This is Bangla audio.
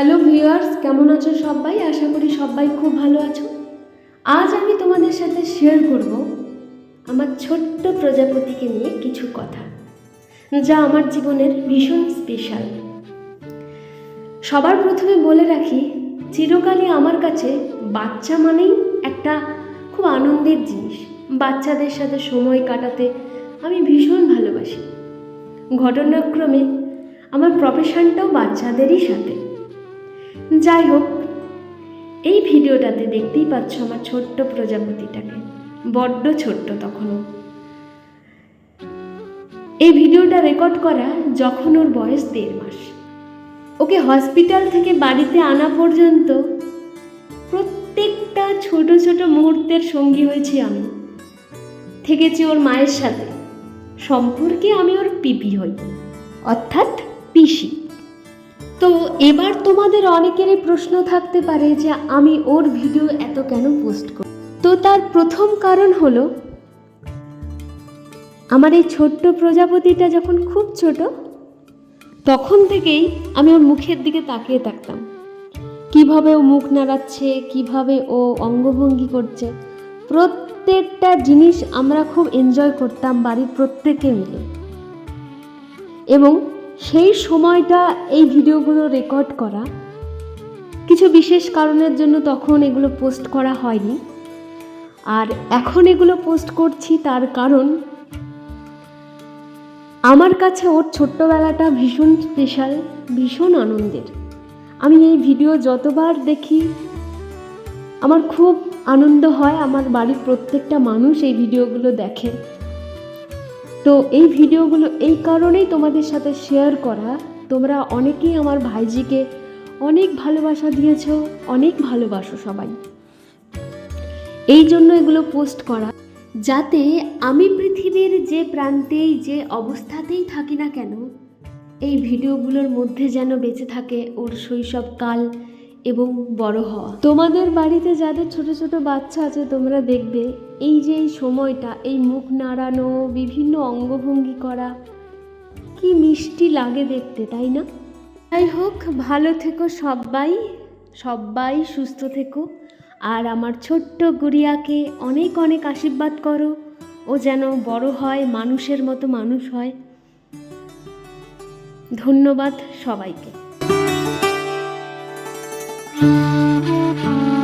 হ্যালো ভিউয়ার্স, কেমন আছো সবাই? আশা করি সবাই খুব ভালো আছো। আজ আমি তোমাদের সাথে শেয়ার করব আমার ছোট্ট প্রজাপতিকে নিয়ে কিছু কথা, যা আমার জীবনের ভীষণ স্পেশাল সবার প্রথমে বলে রাখি, চিরকালই আমার কাছে বাচ্চা মানেই একটা খুব আনন্দের জিনিস। বাচ্চাদের সাথে সময় কাটাতে আমি ভীষণ ভালোবাসি। ঘটনাক্রমে আমার প্রফেশনটাও বাচ্চাদেরই সাথে। যাই হোক এই ভিডিওটাতে দেখতেই পাচ্ছ আমার ছোট্ট প্রজাপতিটাকে, বড্ড ছোট্ট তখনও। এই ভিডিওটা রেকর্ড করা যখন ওর বয়স দেড় মাস। ওকে হসপিটাল থেকে বাড়িতে আনা পর্যন্ত প্রত্যেকটা ছোট ছোট মুহূর্তের সঙ্গী হয়েছি আমি। থেকেছি ওর মায়ের সাথে। সম্পর্কে আমি ওর পিপি হই, অর্থাৎ পিসি। তো এবার তোমাদের অনেকেরই প্রশ্ন থাকতে পারে যে আমি ওর ভিডিও এত কেন পোস্ট করি? তো তার প্রথম কারণ হলো, আমার এই ছোট্ট প্রজাপতিটা যখন খুব ছোট, তখন থেকেই আমি ওর মুখের দিকে তাকিয়ে থাকতাম। কীভাবে ও মুখ নাড়াচ্ছে, কীভাবে ও অঙ্গভঙ্গি করছে, প্রত্যেকটা জিনিস আমরা খুব এনজয় করতাম বাড়ির প্রত্যেকে মিলে। এবং সেই সময়টা এই ভিডিওগুলো রেকর্ড করা। কিছু বিশেষ কারণের জন্য তখন এগুলো পোস্ট করা হয়নি। আর এখন এগুলো পোস্ট করছি তার কারণ, আমার কাছে ওর ছোট্টবেলাটা ভীষণ স্পেশাল ভীষণ আনন্দের। আমি এই ভিডিও যতবার দেখি, আমার খুব আনন্দ হয়, আমার বাড়ির প্রত্যেকটা মানুষ এই ভিডিওগুলো দেখে। তো এই ভিডিওগুলো এই কারণেই তোমাদের সাথে শেয়ার করা। তোমরা অনেকেই আমার ভাইজিকে অনেক ভালোবাসা দিয়েছ, অনেক ভালোবাসো সবাই। এই জন্য এগুলো পোস্ট করা। যাতে আমি পৃথিবীর যে প্রান্তেই, যে অবস্থাতেই থাকি না কেন, এই ভিডিওগুলোর মধ্যে যেন বেঁচে থাকে ওর শৈশবকাল এবং বড় হওয়া। তোমাদের বাড়িতে যাদের ছোট ছোট বাচ্চা আছে, তোমরা দেখবে এই যে এই সময়টা, এই মুখ নাড়ানো, বিভিন্ন অঙ্গভঙ্গি করা, কি মিষ্টি লাগে দেখতে, তাই না? যাই হোক, ভালো থেকো সবাই সবাই সুস্থ থেকো। আর আমার ছোট্ট গুড়িয়াকে অনেক অনেক আশীর্বাদ করো। ও যেন বড় হয়, মানুষের মতো মানুষ হয়। ধন্যবাদ সবাইকে। Música